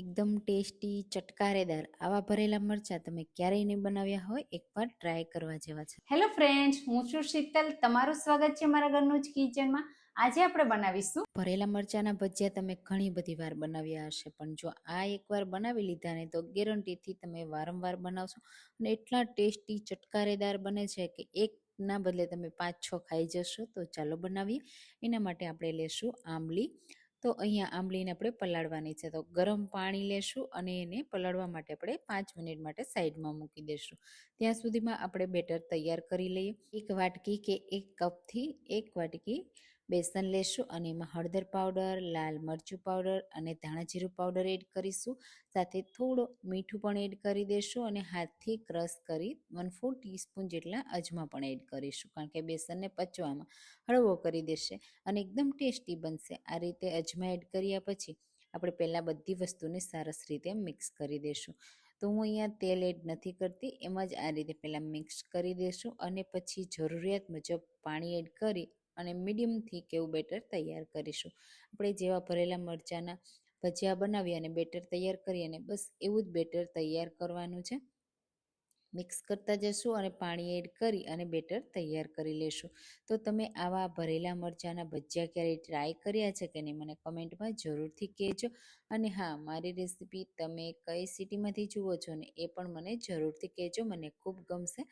એકદમ ટેસ્ટી ચટકારેદાર આવા ભરેલા મરચાં તમે ક્યારેય નહીં બનાવ્યા હોય એકવાર ટ્રાય કરવા જેવા છે. હેલો ફ્રેન્ડ્સ હું છું શીતલ. તમારું સ્વાગત છે મારા ઘરનું જ કિચનમાં આજે આપણે બનાવીશું. ભરેલા મરચાંના ભજીયા તમે ઘણી બધી વાર બનાવ્યા હશે પણ જો આ એકવાર બનાવી લીધા ને તો ગેરંટીથી તમે વારંવાર બનાવશો અને એટલા ટેસ્ટી ચટકારેદાર બને છે કે એક ના બદલે તમે પાંચ છ ખાઈ જશો. તો ચાલો બનાવીએ. એના માટે આપણે લેશું આંબલી તો અહીંયા આંબલીને આપણે પલાળવાની છે. તો ગરમ પાણી લેશું અને એને પલાળવા માટે આપણે પાંચ મિનિટ માટે સાઈડમાં મૂકી દઈશું ત્યાં સુધીમાં આપણે બેટર તૈયાર કરી લઈએ. એક વાટકી કે એક કપથી એક વાટકી બેસન લેશું અને એમાં હળદર પાવડર લાલ મરચું પાવડર અને ધાણાજીરું પાવડર એડ કરીશું. સાથે થોડો મીઠું પણ એડ કરી દઈશું અને હાથથી ક્રશ કરી વન ફોર ટીસ્પૂન જેટલા અજમા પણ એડ કરીશું, કારણ કે બેસનને પચવામાં હળવો કરી દેશે અને એકદમ ટેસ્ટી બનશે. આ રીતે અજમા એડ કર્યા પછી આપણે પહેલાં બધી વસ્તુને સરસ રીતે મિક્સ કરી દઈશું તો હું અહીંયા તેલ એડ નથી કરતી, એમ જ આ રીતે પહેલાં મિક્સ કરી દઈશું અને પછી જરૂરિયાત મુજબ પાણી એડ કરી અને મીડિયમથી કેવું બેટર તૈયાર કરીશું. આપણે જેવા ભરેલા મરચાંના ભજીયા બનાવી અને બેટર તૈયાર કરી અને બસ એવું જ બેટર તૈયાર કરવાનું છે. મિક્સ કરતા જશું અને પાણી એડ કરી અને બેટર તૈયાર કરી લેશું. તો તમે આવા ભરેલા મરચાંના ભજીયા ક્યારેય ટ્રાય કર્યા છે કે નહીં મને કમેન્ટમાં જરૂરથી કહેજો. અને હા, મારી રેસીપી તમે કઈ સિટીમાંથી જુઓ છો ને એ પણ મને જરૂરથી કહેજો. મને ખૂબ ગમશે.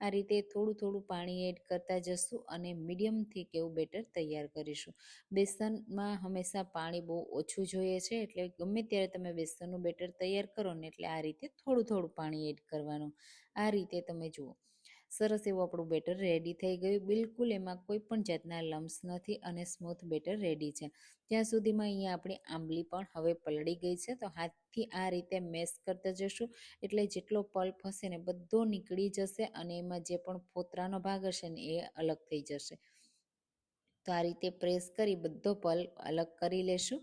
આ રીતે થોડું થોડું પાણી એડ કરતા જશું અને મીડિયમથી કેવું બેટર તૈયાર કરીશું. બેસનમાં હંમેશા પાણી બહુ ઓછું જોઈએ છે, એટલે ગમે ત્યારે તમે બેસનનું બેટર તૈયાર કરો ને એટલે આ રીતે થોડું થોડું પાણી એડ કરવાનું. આ રીતે તમે જુઓ. સરસ એવું આપણું બેટર રેડી થઈ ગયું. બિલકુલ એમાં કોઈ પણ જાતના લમ્સ નથી અને સ્મૂથ બેટર રેડી છે. ત્યાં સુધીમાં અહીંયા આપણી આંબલી પણ હવે પલળી ગઈ છે. તો હાથથી આ રીતે મેશ કરતા જશું. એટલે જેટલો પલ્પ હશે ને બધો નીકળી જશે અને એમાં જે પણ ફોતરાનો ભાગ હશે ને એ અલગ થઈ જશે. તો આ રીતે પ્રેસ કરી બધો પલ્પ અલગ કરી લેશું.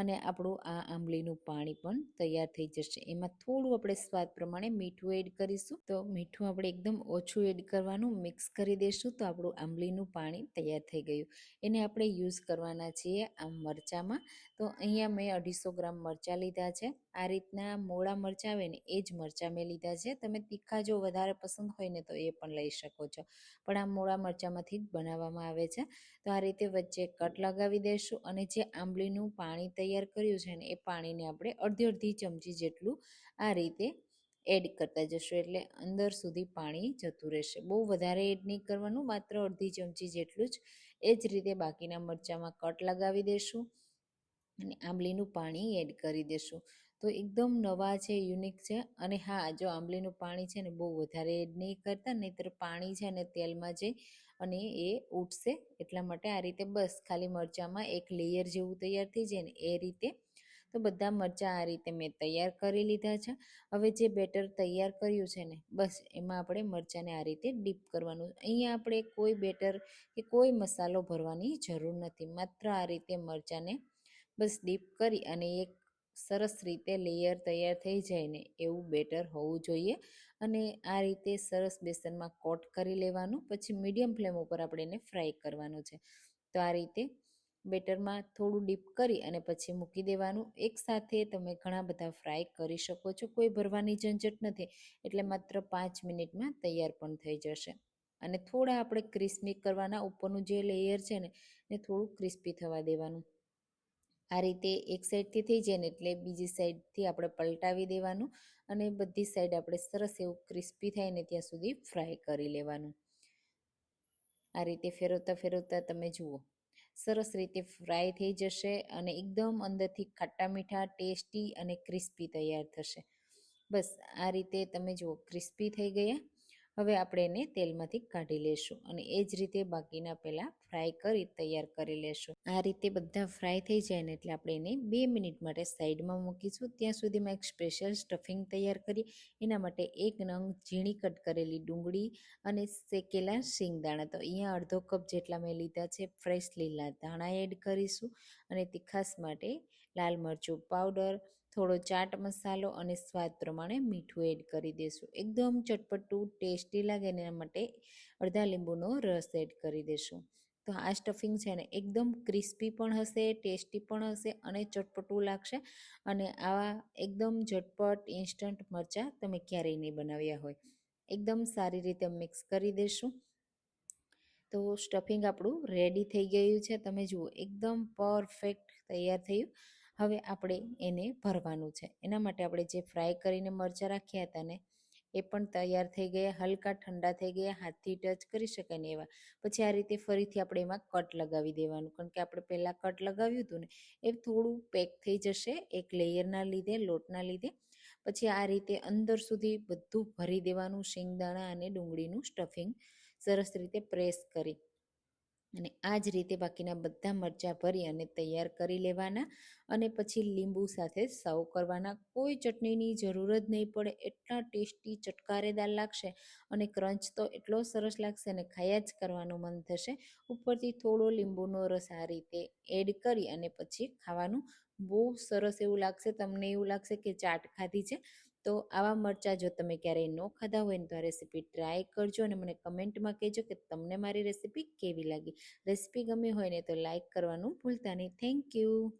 અને આપણું આ આંબલીનું પાણી પણ તૈયાર થઈ જશે. એમાં થોડું આપણે સ્વાદ પ્રમાણે મીઠું એડ કરીશું. તો મીઠું આપણે એકદમ ઓછું એડ કરવાનું મિક્સ કરી દઈશું તો આપણું આંબલીનું પાણી તૈયાર થઈ ગયું. એને આપણે યુઝ કરવાના છીએ આ મરચાંમાં. તો અહીંયા મેં અઢીસો ગ્રામ મરચાં લીધા છે. આ રીતના મોળા મરચાં આવે ને એ જ મરચાં મેં લીધા છે. તમે તીખા જો વધારે પસંદ હોય ને તો એ પણ લઈ શકો છો. પણ આ મોળા મરચાંમાંથી જ બનાવવામાં આવે છે. તો આ રીતે વચ્ચે કટ લગાવી દઈશું અને જે આંબલીનું પાણી તૈયાર કર્યું છે ને, એ પાણીને આપણે અડધી અડધી ચમચી જેટલું આ રીતે એડ કરતા જશું. એટલે અંદર સુધી પાણી જતું રહેશે. બહુ વધારે એડ નહીં કરવાનું, માત્ર અડધી ચમચી જેટલું જ. એ જ રીતે બાકીના મરચાંમાં કટ લગાવી દઈશું અને આંબલીનું પાણી એડ કરી દઈશું તો એકદમ નવા છે, યુનિક છે અને હા, જો આંબલીનું પાણી છે ને બહુ વધારે એડ નહીં કરતા, નહીંતર પાણી છે ને તેલમાં જઈ અને એ ઉઠશે એટલા માટે આ રીતે બસ ખાલી મરચાંમાં એક લેયર જેવું તૈયાર થઈ જાય ને એ રીતે. તો બધા મરચાં આ રીતે મેં તૈયાર કરી લીધા છે. હવે જે બેટર તૈયાર કર્યું છે ને, બસ એમાં આપણે મરચાંને આ રીતે ડીપ કરવાનું. અહીંયા આપણે કોઈ બેટર કે કોઈ મસાલો ભરવાની જરૂર નથી. માત્ર આ રીતે મરચાંને બસ ડીપ કરી અને એક સરસ રીતે લેયર તૈયાર થઈ જાય ને એવું બેટર હોવું જોઈએ. અને આ રીતે સરસ બેસનમાં કોટ કરી લેવાનું, પછી મીડિયમ ફ્લેમ ઉપર આપણે એને ફ્રાય કરવાનું છે. તો આ રીતે બેટરમાં થોડું ડીપ કરી અને પછી મૂકી દેવાનું. એકસાથે તમે ઘણા બધા ફ્રાય કરી શકો છો, કોઈ ભરવાની ઝંઝટ નથી, એટલે માત્ર પાંચ મિનિટમાં તૈયાર પણ થઈ જશે. અને થોડા આપણે ક્રિસ્પી કરવાના ઉપરનું જે લેયર છે ને એ થોડું ક્રિસ્પી થવા દેવાનું. આ રીતે એક સાઈડથી થઈ જાય ને એટલે બીજી સાઈડથી આપણે પલટાવી દેવાનું અને બધી સાઈડ આપણે સરસ એવું ક્રિસ્પી થાય ને ત્યાં સુધી ફ્રાય કરી લેવાનું. આ રીતે ફેરવતા ફેરવતા તમે જુઓ, સરસ રીતે ફ્રાય થઈ જશે અને એકદમ અંદરથી ખાટા મીઠા, ટેસ્ટી અને ક્રિસ્પી તૈયાર થશે. બસ આ રીતે તમે જુઓ, ક્રિસ્પી થઈ ગયા. હવે આપણે એને તેલમાંથી કાઢી લેશું અને એ જ રીતે બાકીના પહેલાં ફ્રાય કરી, તૈયાર કરી લેશું. આ રીતે બધા ફ્રાય થઈ જાય ને એટલે આપણે એને બે મિનિટ માટે સાઈડમાં મૂકીશું. ત્યાં સુધીમાં એક સ્પેશિયલ સ્ટફિંગ તૈયાર કરી એના માટે એક નંગ ઝીણી કટ કરેલી ડુંગળી અને શેકેલા શિંગદાણા. તો અહીંયા અડધો કપ જેટલા મેં લીધા છે, ફ્રેશ લીલા ધાણા એડ કરીશું અને તીખાસ માટે લાલ મરચું પાવડર થોડો ચાટ મસાલો અને સ્વાદ પ્રમાણે મીઠું એડ કરી દઈશું એકદમ ચટપટું, ટેસ્ટી લાગે એના માટે અડધા લીંબુનો રસ એડ કરી દઈશું તો આ સ્ટફિંગ છે ને એકદમ ક્રિસ્પી પણ હશે, ટેસ્ટી પણ હશે અને ચટપટું લાગશે. અને આવા એકદમ ઝટપટ, ઇન્સ્ટન્ટ મરચાં તમે ક્યારેય નહીં બનાવ્યા હોય. એકદમ સારી રીતે મિક્સ કરી દઈશું તો સ્ટફિંગ આપણું રેડી થઈ ગયું છે. તમે જુઓ, એકદમ પરફેક્ટ તૈયાર થયું. હવે આપણે એને ભરવાનું છે. એના માટે આપણે જે ફ્રાય કરીને મરચાં રાખ્યા હતા ને, એ પણ તૈયાર થઈ ગયા, હલકા ઠંડા થઈ ગયા, હાથથી ટચ કરી શકાય ને એવા. પછી આ રીતે ફરીથી આપણે એમાં કટ લગાવી દેવાનું. કારણ કે આપણે પહેલાં કટ લગાવ્યું હતું ને, એ થોડું પેક થઈ જશે એક લેયરના લીધે, લોટના લીધે. પછી આ રીતે અંદર સુધી બધું ભરી દેવાનું, શિંગદાણા અને ડુંગળીનું સ્ટફિંગ સરસ રીતે પ્રેસ કરી. અને આ જ રીતે બાકીના બધા મરચાં ભરી અને તૈયાર કરી લેવાના અને પછી લીંબુ સાથે સર્વ કરવાના. કોઈ ચટણીની જરૂર જ નહીં પડે, એટલા ટેસ્ટી ચટકારેદાર લાગશે અને ક્રંચ તો એટલો સરસ લાગશે અને ખાયા જ કરવાનું મન થશે. ઉપરથી થોડો લીંબુનો રસ આ રીતે એડ કરી અને પછી ખાવાનું. બહુ સરસ એવું લાગશે, તમને એવું લાગશે કે ચાટ ખાધી છે. તો આવા મરચાં જો તમે ક્યારેય ન ખાધા હોય ને તો આ રેસીપી ટ્રાય કરજો અને મને કમેન્ટમાં કહેજો કે તમને મારી રેસીપી કેવી લાગી. રેસીપી ગમી હોય ને તો લાઈક કરવાનું ભૂલતા નહીં. Thank you.